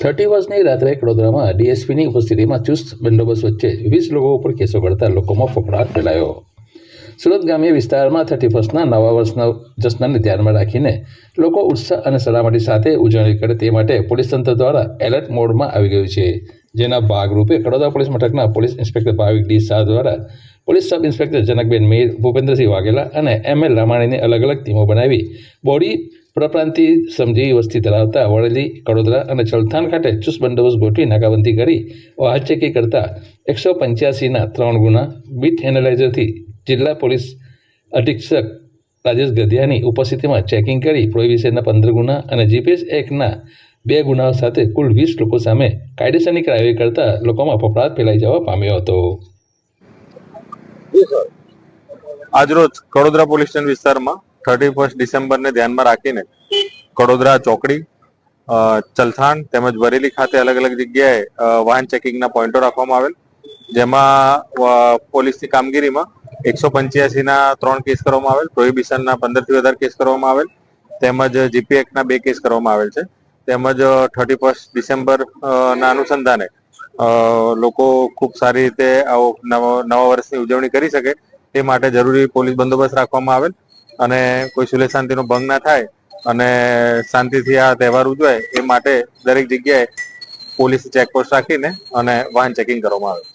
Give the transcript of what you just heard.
Thirty વર્ષની રાત્રે વડોદરામાં ડીએસપીની ઉપસ્થિતિમાં ચુસ્ત બંદોબસ્ત વચ્ચે વીસ લોકો ઉપર કેસો કરતા લોકોમાં ફફડાટ ફેલાયો. સુરત ગ્રામ્ય વિસ્તારમાં થર્ટી ફર્સ્ટના નવા વર્ષના જશ્નને ધ્યાનમાં રાખીને લોકો ઉત્સાહ અને સલામતી સાથે ઉજવણી કરે તે માટે પોલીસ તંત્ર દ્વારા એલર્ટ મોડમાં આવી ગયું છે. જેના ભાગરૂપે કડોદરા પોલીસ મથકના police inspector Bhavik D Shah દ્વારા police sub inspector Janakben Mir, Bhupendrasinh Vaghela અને એમ એલ રામાણીની અલગ અલગ ટીમો બનાવી બોડી પ્રપ્રાંતિ સમજી વસ્તી ધરાવતા વડેલી, કડોદરા અને ચલથાણ ખાતે ચુસ્ત બંદોબસ્ત ગોઠવી નાકાબંધી કરી વાહન ચેકી કરતા એકસો પંચ્યાસીના ત્રણ ગુના બીટ એનાલાઇઝરથી જિલ્લા પોલીસ અધિક્ષક રાજેશ ગધિયાની ઉપસ્થિતિમાં ચેકિંગ કરી પ્રોહિબિશનના પંદર ગુના અને જીપીએસ એક્ટના બે ગુનાઓ સાથે કુલ વીસ લોકો સામે કાયદેસરની કાર્યવાહી કરતા લોકોમાં ફફડાટ ફેલાઈ જવા પામ્યો હતો. આજરોજ કડોદરા પોલીસ સ્ટેશન વિસ્તારમાં થર્ટી ફર્સ્ટ ડિસેમ્બરને ધ્યાનમાં રાખીને કડોદરા ચોકડી ચલથાણ તેમજ વરેલી ખાતે અલગ અલગ જગ્યાએ વાહન ચેકિંગના પોઈન્ટો રાખવામાં આવેલ. જેમાં પોલીસની કામગીરીમાં એકસો પંચ્યાસીના ત્રણ કેસ કરવામાં આવેલ, પ્રોહિબિશનના પંદરથી વધારે કેસ કરવામાં આવેલ, તેમજ જીપી એક્ટના બે કેસ કરવામાં આવેલ છે. તેમજ થર્ટી ફર્સ્ટ ડિસેમ્બર ના અનુસંધાને લોકો ખૂબ સારી રીતે આવો નવા વર્ષની ઉજવણી કરી શકે તે માટે જરૂરી પોલીસ બંદોબસ્ત રાખવામાં આવેલ અને કોઈ સુલે શાંતિનો ભંગ ના થાય અને શાંતિથી આ તહેવાર ઉજવાય એ માટે દરેક જગ્યાએ પોલીસ ચેકપોસ્ટ રાખીને અને વાહન ચેકિંગ કરવામાં આવે.